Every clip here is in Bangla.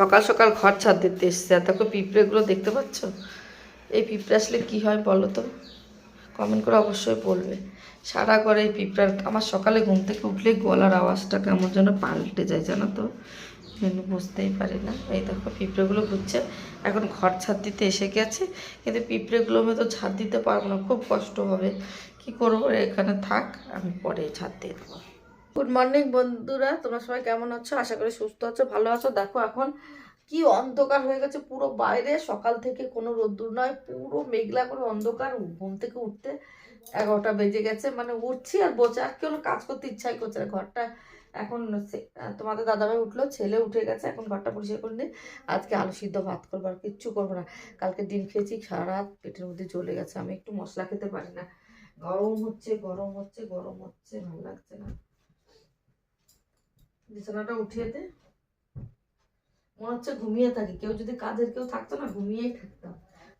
সকাল সকাল ঘর ছাদ দিতে এসছে। আর দেখো পিঁপড়েগুলো দেখতে পাচ্ছ? এই পিঁপড়ে আসলে কি হয় বলো তো? কমেন্ট করে অবশ্যই বলবে। সারা ঘরে এই পিঁপড়ার আমার সকালে ঘুম থেকে উঠলে গলার আওয়াজটা কেমন যেন পাল্টে যায় জানো তো? বুঝতেই পারি না। এই দেখো পিঁপড়েগুলো ঘুরছে। এখন ঘর ছাদ দিতে এসে গেছে। কিন্তু পিঁপড়েগুলো আমি তো ছাদ দিতে পারব না। খুব কষ্ট হবে। কি করব? এখানে থাক, আমি পরে ছাদ দিয়ে দেবো। গুড মর্নিং বন্ধুরা। তোমরা সবাই কেমন আছো? আশা করি সুস্থ আছো, ভালো আছো। দেখো এখন কি অন্ধকার হয়ে গেছে পুরো বাইরে। সকাল থেকে কোনো রোদ্দুর নয়, পুরো মেঘলা করে অন্ধকার। ঘুম থেকে উঠতে এগারোটা বেজে গেছে। মানে উঠছি আর বসে, আর কেউ কাজ করতে ইচ্ছাই করছে না। ঘরটা এখন তোমাদের দাদাভাই উঠল, ছেলে উঠে গেছে। এখন ঘরটা পরিষ্কার করে নিই আজকে আলু সিদ্ধ ভাত করব আর কিচ্ছু করব না। কালকে ডিম খেয়েছি, সারা রাত পেটের মধ্যে জ্বলে গেছে। আমি একটু মশলা খেতে পারি না। গরম হচ্ছে গরম হচ্ছে গরম হচ্ছে, ভালো লাগছে না। বিছানাটা উঠিয়ে দে। মনে হচ্ছে ঘুমিয়ে থাকি। কেউ যদি কাজের কেউ থাকতো না, ঘুমিয়েই থাকতাম।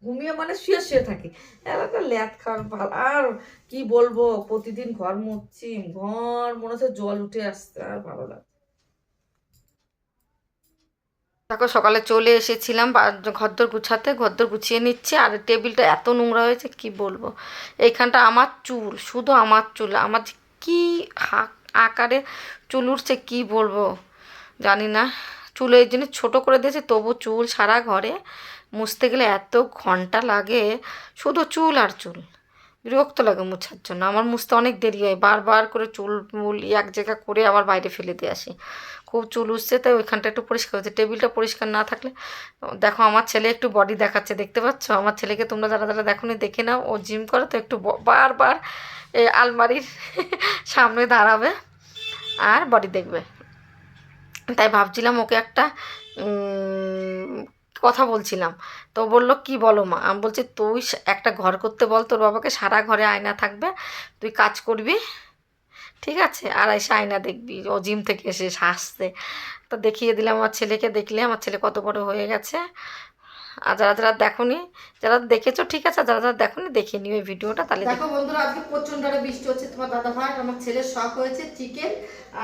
ঘুমিয়ে মানে শুয়ে শুয়ে থাকি। এলাকা ল্যাদ খাওয়ার ভালো। আর কি বলব, প্রতিদিন ঘর মুছছি, ঘর মনে হচ্ছে জল উঠে আসছে, আর ভালো লাগে দেখো, সকালে চলে এসেছিলাম ঘরদোর গুছাতে, ঘরদোর গুছিয়ে নিচ্ছে, আর টেবিলটা এত নোংরা হয়েছে, কি বলব? এইখানটা আমার চুল, শুধু আমার চুল। আমার কি হা- আকারে চুল উঠছে, কী বলব? জানি না। চুল এই জন্য ছোটো করে দিয়েছে, তবু চুল সারা ঘরে মুছতে গেলে এত ঘণ্টা লাগে। শুধু চুল আর চুল। বিরক্ত লাগে মুছার জন্য। আমার মুছতে অনেক দেরি হয়। বারবার করে চুল মুল এক জায়গা করে আবার বাইরে ফেলে দিয়ে আসি। খুব চুল উঠছে তাই ওইখানটা একটু পরিষ্কার হচ্ছে টেবিলটা পরিষ্কার না থাকলে, দেখো আমার ছেলে একটু বডি দেখাচ্ছে, দেখতে পাচ্ছ? আমার ছেলেকে তোমরা যারা যারা দেখো নি দেখে নাও। ও জিম করে, তো একটু বারবার এই আলমারির সামনে দাঁড়াবে আর বডি দেখবে। তাই ভাবছিলাম ওকে একটা কথা বলছিলাম। তো বলল, কি বলো মা? আমি বলছি, তুই একটা ঘর করতে বল, তোর বাবাকে সারা ঘরে আয়না থাকবে, তুই কাজ করবি, ঠিক আছে? আর এসে আয়না দেখবি, ও জিম থেকে এসে হাসতে তো দেখিয়ে দিলাম আমার ছেলেকে, দেখলে আমার ছেলে কত বড় হয়ে গেছে। আর যারা যারা দেখোনি, যারা দেখেছ, ঠিক আছে, আর যারা যারা দেখোনি, দেখে নিও এই ভিডিওটা, তাহলে দেখো বন্ধুরা, আজকে প্রচণ্ড হারে বৃষ্টি হচ্ছে। তোমার দাদা ভাই, আমার ছেলের শখ হয়েছে চিকেন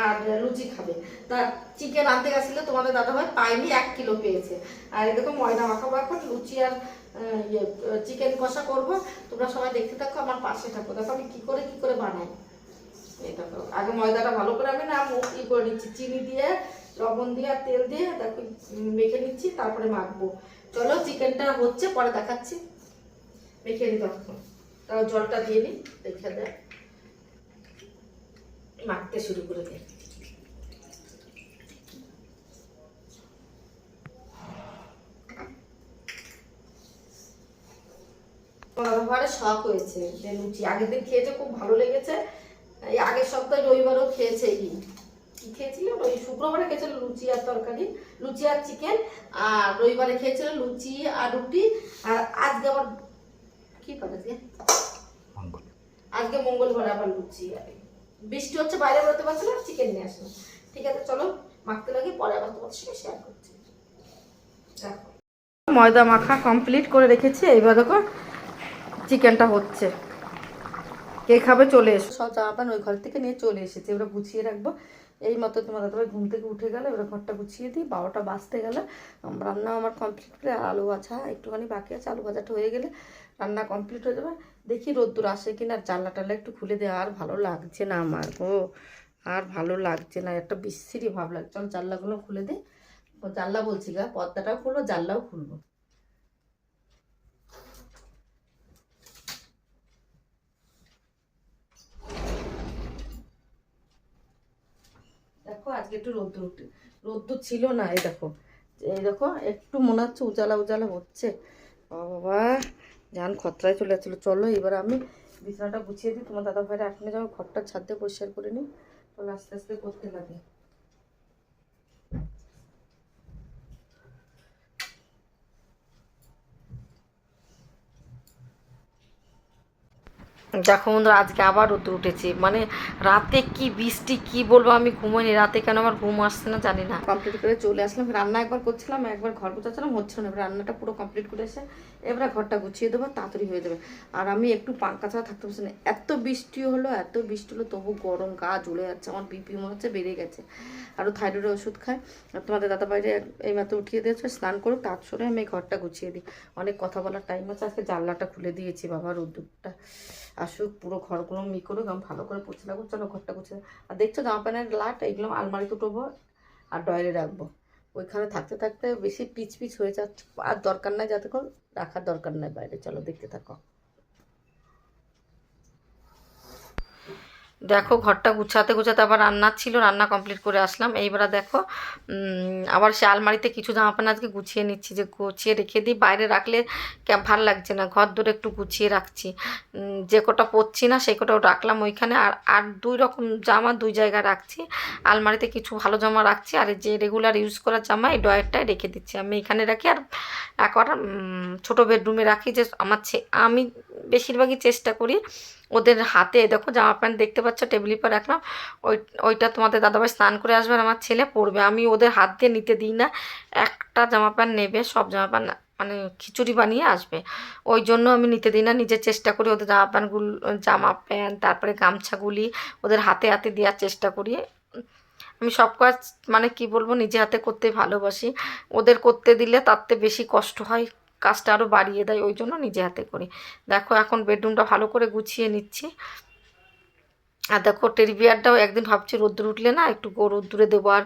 আর লুচি খাবে। তা চিকেন আনতে গেছিল, তোমাদের দাদা ভাই পাইনি, এক কিলো পেয়েছে। আর এরকম ময়দা মাখাবো এখন, লুচি আর ইয়ে চিকেন কষা করব। তোমরা সবাই দেখতে থাকো, আমার পাশে থাকো। দেখো আমি কি করে কি করে বানাই। এটা তো আগে ময়দাটা ভালো করে আমি না ই করে নিচ্ছি, চিনি দিয়ে, লবণ দিয়ে আর তেল দিয়ে, দেখো মেখে নিচ্ছি, তারপরে মাখবো। চলো চিকেনটা হচ্ছে, পরে দেখাচ্ছি। মেখে নি তখন তাও জলটা দিয়ে নি, দেখে দেয় মাখতে শুরু করে দিই শখ হয়েছে, যে লুচি। আগের দিন খেয়েছে, খুব ভালো লেগেছে। এই আগের সপ্তাহে রবিবারও খেয়েছে কি কি খেয়েছিল? ওই শুক্রবারে খেয়েছিল লুচি আর তরকারি। লুচি আর চিকেন আর রবিবারে খেয়েছিল লুচি আর রুটি। আর আজকে আবার কি করে আজকে আজকে মঙ্গলবার আবার লুচি আর বৃষ্টি হচ্ছে বাইরে বেরোতে পারছে না চিকেন নিয়ে আসলো ঠিক আছে চলো মাখতে লাগে পরে আবার তোমার সঙ্গে শেয়ার করছি। ময়দা মাখা কমপ্লিট করে রেখেছি এইবার দেখো চিকেনটা হচ্ছে। কে খাবে চলে এসো। সব জামা প্যান্ট ওই ঘর থেকে নিয়ে চলে এসেছে এবার গুছিয়ে রাখব। এই মতো তোমার দাদাভাই ঘুম থেকে উঠে গেলে, এবার ঘরটা গুছিয়ে দিই, বারোটা বাঁচতে গেলে। রান্না আমার কমপ্লিট করে আলু ভাজা একটুখানি বাকি আছে, আলু ভাজাটা হয়ে গেলে রান্না কমপ্লিট হয়ে যাবে। দেখি রোদ্দুর আসে কিনা, আর জানলা টাল্লা একটু খুলে দেয় আর ভালো লাগছে না আমার ও আর ভালো লাগছে না, একটা বিশ্রী ভাব লাগছে। জানলাগুলো খুলে দিই। জানলা বলছি গা, পর্দাটাও খুলবো, জানলাও খুলবো দেখো আজকে একটু রোদ্দুর রোদ্দুর ছিল না, এই দেখো। এই দেখো, একটু মনে হচ্ছে উজালা উজালা হচ্ছে। বাবা যান খতরায় চলে যাচ্ছিল। চলো এবার আমি বিছানাটা গুছিয়ে দিই। তোমার দাদা ভাইরা এখনই যাব, ঘরটা ছাদ দিয়ে পরিষ্কার করে নিই। চলো আস্তে আস্তে করতে লাগে। দেখো বন্ধুরা, আজকে আবার রোদ্দুর উঠেছে। মানে রাতে কি বৃষ্টি, কি বলব আমি ঘুমোইনি। রাতে কেন আমার ঘুম আসছে না জানি না। কমপ্লিট করে চলে আসলাম। রান্না একবার করছিলাম, একবার ঘর গোছাচ্ছিলাম হচ্ছিল না। এবার রান্নাটা পুরো কমপ্লিট করে এসে এবারে ঘরটা গুছিয়ে দেবো, তাড়াতাড়ি হয়ে যাবে। আর আমি একটু পাঙ্কা ছাড়া থাকতে পারছি না। এত বৃষ্টি হলো, এত বৃষ্টি হলো, তবু গরম গা জ্বলে যাচ্ছে। আমার বিপি মনে হচ্ছে বেড়ে গেছে। আরও থাইরয়েডের ওষুধ খায়। আর তোমাদের দাদা বাইরে এই মাত্র উঠিয়ে দিয়েছে। স্নান করুক, তার সরে আমি ঘরটা গুছিয়ে দিই। অনেক কথা বলার টাইম আছে। আজকে জানলাটা খুলে দিয়েছি, বাবা, রোদ্দুরটা। আসুক, পুরো ঘরগুলো মি করুক, আমি ভালো করে পুছে লাগবো চলো ঘরটা করছে আর দেখছ জামা প্যান্টের লাট, এগুলো আলমারিতে উঠবো আর ডয়ারে রাখব। ওইখানে থাকতে থাকতে বেশি পিচ পিচ হয়ে যাচ্ছে, আর দরকার নাই যাতে করে রাখার দরকার নাই বাইরে, চলো দেখতে থাকো। দেখো ঘরটা গুছাতে গুছাতে আবার রান্না ছিল, রান্না কমপ্লিট করে আসলাম। এইবার দেখো আবার সে আলমারিতে কিছু জামা প্যান্ট আজকে গুছিয়ে নিচ্ছি, যে গুছিয়ে রেখে দিই। বাইরে রাখলে ভালো লাগছে না। ঘর দূরে একটু গুছিয়ে রাখছি। যে কটা পরছি না সেই কটাও রাখলাম ওইখানে। আর আর দুই রকম জামা দুই জায়গায় রাখছি। আলমারিতে কিছু ভালো জামা রাখছি। আর যে রেগুলার ইউজ করার জামা এই ডয়ারটায় রেখে দিচ্ছি। আমি এখানে রাখি। আর একবার ছোটো বেডরুমে রাখি। যে আমার আমি বেশিরভাগই চেষ্টা করি। ওদের হাতে দেখো জামা প্যান্ট দেখতে পাচ্ছ, টেবিল পর রাখলাম। ওই, ওইটা তোমাদের দাদাভাই স্নান করে আসবে আমার ছেলে পরবে আমি ওদের হাত দিয়ে নিতে দিই না। একটা জামা প্যান্ট নেবে, সব জামা প্যান্ট মানে খিচুড়ি বানিয়ে আসবে। ওই জন্য আমি নিতে দিই না নিজের চেষ্টা করি ওদের জামা প্যান্টগুলো, জামা প্যান্ট, তারপরে গামছাগুলি ওদের হাতে হাতে দেওয়ার চেষ্টা করি। আমি সব কাজ মানে কি বলব, নিজে হাতে করতে ভালোবাসি। ওদের করতে দিলে তাতে বেশি কষ্ট হয়। কাজটা আরও বাড়িয়ে দেয়, ওই জন্য নিজে হাতে করি। দেখো, এখন বেডরুমটা ভালো করে গুছিয়ে নিচ্ছি। আর দেখো টেরি বিয়ারটাও একদিন ভাবছি রোদ্দুর উঠলে না একটু রোদ্দুরে দেবো। আর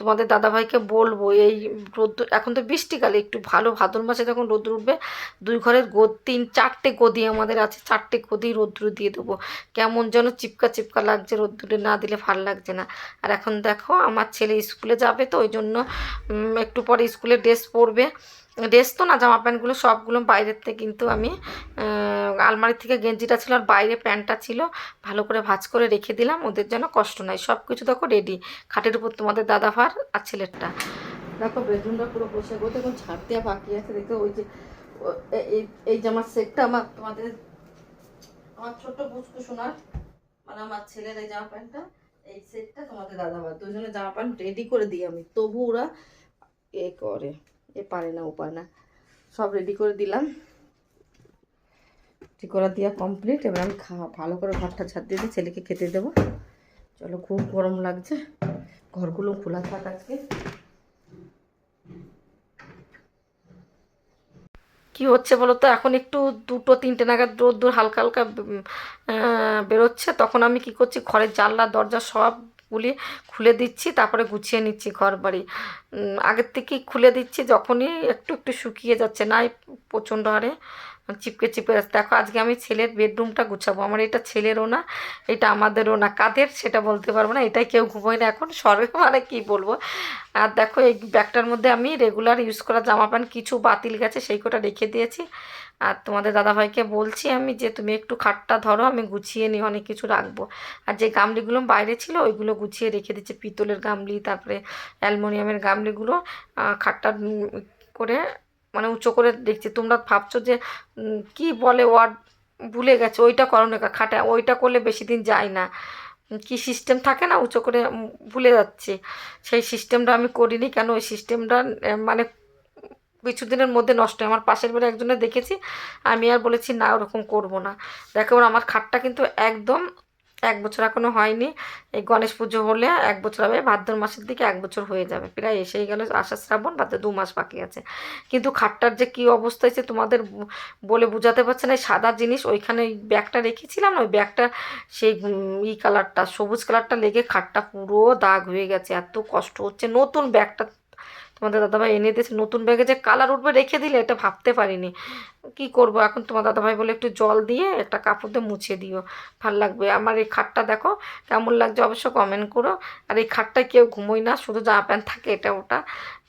তোমাদের দাদাভাইকে বলব, এই রোদ্দুর, এখন তো বৃষ্টিকালে একটু ভালো, ভাদর মাসে যখন রোদ্দুর উঠবে, দুই ঘরের গো তিন, চারটে গদি আমাদের আছে, চারটে গদি রোদ্দুরে দিয়ে দেবো। কেমন যেন চিপকা চিপকা লাগছে রোদ্দুরে, না দিলে ভালো লাগছে না। আর এখন দেখো, আমার ছেলে স্কুলে যাবে তো, ওই জন্য একটু পরে স্কুলে ড্রেস পরবে। ড্রেস তো না, জামা প্যান্টগুলো সবগুলো বাইরের থেকে কিন্তু আমি আলমারি থেকে গেঞ্জিটা ছিল আর বাইরে প্যান্টটা ছিল, ভালো করে ভাজ করে রেখে দিলাম, ওদের যেন কষ্ট নাই। সব কিছু দেখো রেডি খাটের উপর তোমাদের দাদা ভার আর ছেলেরটা। দেখো বেডরুমটা পুরো বসে গো এখন ছাড় দেওয়া বাকি আছে, দেখো ওই যে এই এই জামার সেটটা, আমার তোমাদের, আমার ছোট্ট বুঝকু শোনার মানে আমার ছেলের এই জামা প্যান্টটা, এই সেটটা তোমাদের দাদা ভাই দুজনে জামা প্যান্ট রেডি করে দিই আমি, তবু ওরা এ করে। এ পারে না পারে না। সব রেডি করে দিলাম। ঠিক করে দেওয়া কমপ্লিট এবার আমি খাওয়া ভালো করে ঘরটা ছাদ দিয়ে ছেলেকে খেতে দেবো। চলো, খুব গরম লাগছে। ঘরগুলো খোলা থাক আজকে। কি হচ্ছে বলো তো? এখন একটু দুটো, তিনটে নাগাদ রোদ্দুর হালকা হালকা বেরোচ্ছে। তখন আমি কি করছি? ঘরের জানলা, দরজা সবগুলি খুলে দিচ্ছি, তারপরে গুছিয়ে নিচ্ছি ঘর বাড়ি আগের থেকেই খুলে দিচ্ছি, যখনই একটু একটু শুকিয়ে যাচ্ছে নাই প্রচণ্ড হারে চিপকে চিপকে যাচ্ছে দেখো, আজকে আমি ছেলের বেডরুমটা গুছাবো। আমার এটা ছেলেরও না, এটা আমাদেরও না। কাদের সেটা বলতে পারব না, এটাই কেউ ঘুমোয় না এখন। সর্বে মানে কী বলব? আর দেখো, এই ব্যাগটার মধ্যে আমি রেগুলার ইউজ করা জামা প্যান্ট, কিছু বাতিল গেছে, সেই কটা রেখে দিয়েছি। আর তোমাদের দাদাভাইকে বলছি আমি যে তুমি একটু খাটটা ধরো, আমি গুছিয়ে নিই অনেক কিছু রাখব। আর যে গামলিগুলো বাইরে ছিল, ওইগুলো গুছিয়ে রেখে দিচ্ছে। পিতলের গামলি, তারপরে অ্যালমোনিয়ামের গামলিগুলো খাটটা করে মানে উঁচু করে দেখছি। তোমরা ভাবছ যে কি বলে ওয়ার্ড ভুলে গেছে? ওইটা করো না খাটা, ওইটা করলে বেশি দিন যায় না। কি সিস্টেম থাকে না? উঁচু করে ভুলে যাচ্ছে। সেই সিস্টেমটা আমি করিনি কেন? ওই সিস্টেমটা মানে কিছুদিনের মধ্যে নষ্ট আমার পাশের বাড়ি একজনে দেখেছি, আমি আর বলেছি, না, ওরকম করব না। দেখো আমার খাটটা কিন্তু একদম এক বছর এখনও হয়নি। এই গণেশ পুজো হলে এক বছর হবে, ভাদ্র মাসের দিকে এক বছর হয়ে যাবে। প্রায় এসেই গেল আষাঢ় শ্রাবণ, বাদে দু মাস বাকি আছে। কিন্তু খাটটার যে কী অবস্থা হয়েছে তোমাদের বলে বোঝাতে পারছে না। এই সাদা জিনিস ওইখানে ওই ব্যাগটা রেখেছিলাম, ওই ব্যাগটা সেই ই কালারটা সবুজ কালারটা লেগে খাটটা পুরো দাগ হয়ে গেছে। এত কষ্ট হচ্ছে। নতুন ব্যাগটা তোমাদের দাদাভাই এনে দিয়েছে, নতুন ব্যাগে যে কালার উঠবে রেখে দিলে, এটা ভাবতে পারিনি। কি করব এখন? তোমার দাদাভাই বলে একটু জল দিয়ে একটা কাপড় দিয়ে মুছে দিও। ভালো লাগবে। আমার এই খাটটা দেখো, কেমন লাগছে অবশ্য কমেন্ট করো। আর এই খাটটা কেউ ঘুমোই না, শুধু জামা প্যান্ট থাকে এটা ওটা।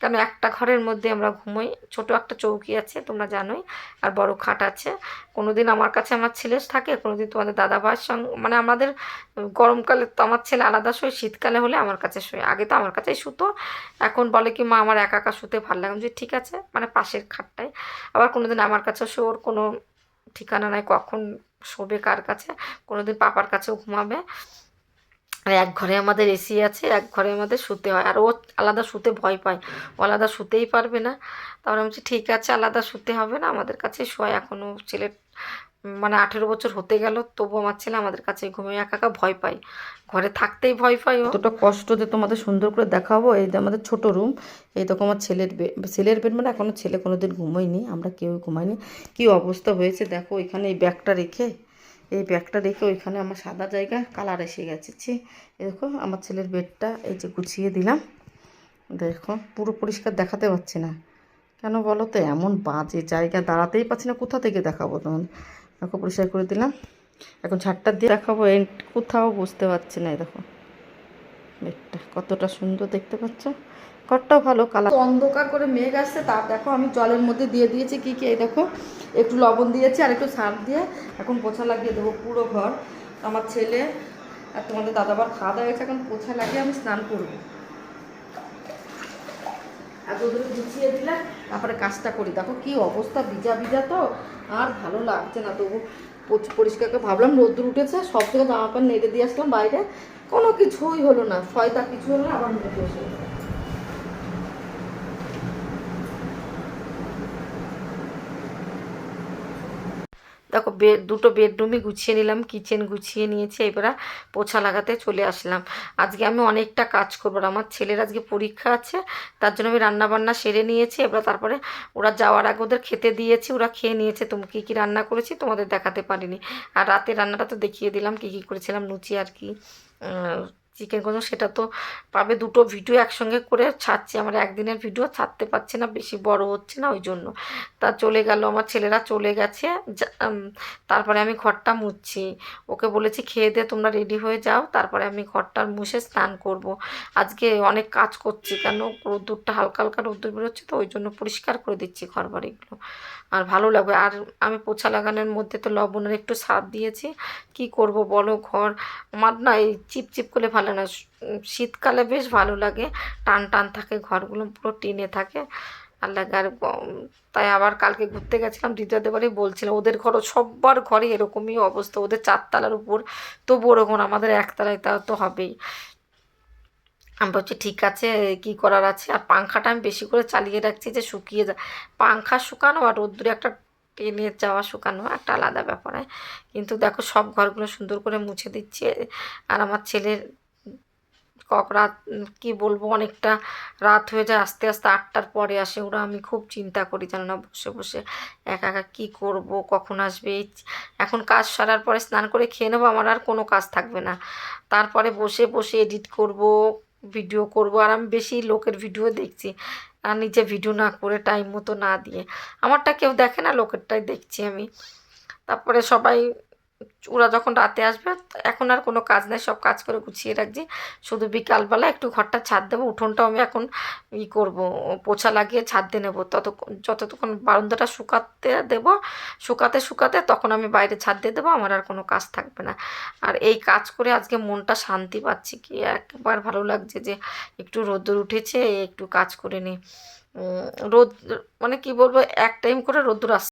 কেন একটা ঘরের মধ্যে আমরা ঘুমোই। ছোট একটা চৌকি আছে তোমরা জানোই আর বড় খাট আছে। কোনো দিন আমার কাছে আমার ছেলে থাকে কোনো দিন তোমাদের দাদা ভাইয়ের সঙ্গে মানে আমাদের গরমকালে তো আমার ছেলে আলাদা শোয় শীতকালে হলে আমার কাছে শোয়। আগে তো আমার কাছেই শুতো এখন বলে কি মা আমার একা একা শুতে ভালো লাগে বলি, ঠিক আছে মানে পাশের খাটটায়। আবার কোনো দিন আমার কাছে শোর কোনো ঠিকানা নাই কখন শোবে কার কাছে কোনো দিন পাপার কাছেও ঘুমাবে। এক ঘরে আমাদের এসি আছে, এক ঘরে আমাদের শুতে হয়। আর ও আলাদা শুতে ভয় পায়। ও আলাদা শুতেই পারবে না। তারপরে বলছি, ঠিক আছে, আলাদা শুতে হবে না। আমাদের কাছে শোয়। এখনও ছেলে মানে আঠেরো বছর হতে গেল। তবু আমার ছেলে আমাদের কাছে ঘুমিয়ে একা একা ভয় পায়। ঘরে থাকতেই ভয় পায় ও। এতটা কষ্ট যে তোমাদের সুন্দর করে দেখাবো। এই যে আমাদের ছোট রুম, এই দেখো আমার ছেলের বেড ছেলের বেড মানে এখনও ছেলে কোনো দিন ঘুমোয়নি। আমরা কেউ ঘুমাইনি কী অবস্থা হয়েছে দেখো, এখানে এই ব্যাগটা রেখে এই ব্যাগটা রেখে ওইখানে আমার সাদা জায়গা কালার এসে গেছে। ছি দেখো, আমার ছেলের বেডটা এই যে গুছিয়ে দিলাম। দেখো, পুরো পরিষ্কার দেখাতে পারছি না। কেন বলো তো, এমন বাজে জায়গা, দাঁড়াতেই পারছি না, কোথা থেকে দেখাবো তখন দেখো, পরিষ্কার করে দিলাম। এখন ঝাড়টা দিয়ে দেখাবো এই কোথাও বুঝতে পারছি না দেখো। বেডটা কতটা সুন্দর দেখতে পাচ্ছ? ঘরটাও ভালো, কালার। অন্ধকার করে মেঘ আসছে তার দেখো আমি জলের মধ্যে দিয়ে দিয়েছি, কি কি? এই দেখো, একটু লবণ দিয়েছি আর একটু সার দিয়ে এখন পোছা লাগিয়ে দেবো পুরো ঘর। আমার ছেলে আর তোমাদের দাদাবার খাওয়া দাওয়া হয়েছে, এখন পোছা লাগিয়ে আমি স্নান করব। এত দূরে গুছিয়ে দিলে তারপরে কাজটা করি। দেখো কি অবস্থা, ভিজা ভিজা তো, আর ভালো লাগছে না। তবু পরিষ্কার পরিষ্কারকে ভাবলাম রোদ্দুর উঠেছে, সব থেকে জামা প্যান্ট নেড়ে দিয়ে আসলাম বাইরে। কোনো কিছুই হলো না ফয়তা কিছু হলো আবার মুখে বসে দেখো বেড দুটো বেডরুমই গুছিয়ে নিলাম কিচেন গুছিয়ে নিয়েছি, এবার পোছা লাগাতে চলে আসলাম। আজকে আমি অনেকটা কাজ করব আমার ছেলের আজকে পরীক্ষা আছে, তার জন্য আমি রান্না বান্না সেরে নিয়েছি, এবার তারপরে ওরা যাওয়ার আগে ওদের খেতে দিয়েছি, ওরা খেয়ে নিয়েছে তুমি কী কী রান্না করেছি তোমাদের দেখাতে পারিনি। আর রাতে রান্নাটা তো দেখিয়ে দিলাম, কী কী করেছিলাম, লুচি আর কি চিকেন কষা সেটা তো পাবে। দুটো ভিডিও একসঙ্গে করে ছাড়ছি। আমার একদিনের ভিডিও ছাড়তে পারছি না, বেশি বড় হচ্ছে না ওই জন্য। তা চলে গেল, আমার ছেলেরা চলে গেছে। তারপরে আমি ঘরটা মুছছি। ওকে বলেছি, খেয়ে দিয়ে তোমরা রেডি হয়ে যাও। তারপরে আমি ঘরটা মুছে স্নান করব। আজকে অনেক কাজ করছি কেন? রোদ্দুরটা হালকা হালকা রোদ্দুর বেরোচ্ছে তো, ওই জন্য পরিষ্কার করে দিচ্ছি ঘর বাড়িগুলো আর ভালো লাগবে। আর আমি পোছা লাগানোর মধ্যে তো লবণের একটু সার দিয়েছি। কি করব বলো ঘর? আমার না এই চিপচিপ করলে ভালো না। শীতকালে বেশ ভালো লাগে। টান টান থাকে, ঘরগুলো পুরো টিনে থাকে। আর লাগে আর তাই আবার কালকে ঘুরতে গেছিলাম দ্বিতীয়দের বাড়ি বলছিলাম, ওদের ঘরও সবার ঘরে এরকমই অবস্থা। ওদের চারতলার উপর। তবু ওরকম আমাদের একতলায় তা তো হবেই। আমি বলছি, ঠিক আছে, কি করার আছে? আর পাংখাটা আমি বেশি করে চালিয়ে রাখছি যে শুকিয়ে যায় পাংখা শুকানো আর রোদ্দুরে একটা টেনে যাওয়া শুকানো একটা আলাদা ব্যাপার। কিন্তু দেখো সব ঘরগুলো সুন্দর করে মুছে দিচ্ছে। আর আমার ছেলের রাত কি বলব, অনেকটা রাত হয়ে যায়, আস্তে আস্তে আটটার পরে আসে ওরা। আমি খুব চিন্তা করি, জানো না, বসে বসে একা একা কী করব, কখন আসবে? এখন কাজ সারার পরে স্নান করে খেয়ে নেব, আমার আর কোনো কাজ থাকবে না। তারপরে বসে বসে এডিট করব, ভিডিও করব, আর আমি বেশি লোকের ভিডিও দেখছি, আর নিজে ভিডিও না করে টাইম মতো না দিয়ে। আমারটা কেউ দেখে না, লোকেরটাই দেখছি আমি। তারপরে সবাই ওরা যখন রাতে আসবে এখন আর কোনো কাজ নেই সব কাজ করে গুছিয়ে রাখছি। শুধু বিকালবেলা একটু ঘরটা ছাদ দেবো উঠোনটাও আমি এখন ই করব পোছা লাগিয়ে ছাদ দিয়ে নেব। তত যতক্ষণ বারান্দাটা শুকাতে দেবো শুকাতে শুকাতে তখন আমি বাইরে ছাদ দিয়ে দেবো আমার আর কোনো কাজ থাকবে না। আর এই কাজ করে আজকে মনটা শান্তি পাচ্ছি কি একবার ভালো লাগছে যে একটু রোদ্দুর উঠেছে একটু কাজ করে উম, রোদ মানে কি বলব এক টাইম করে রোদ্দুর আসছে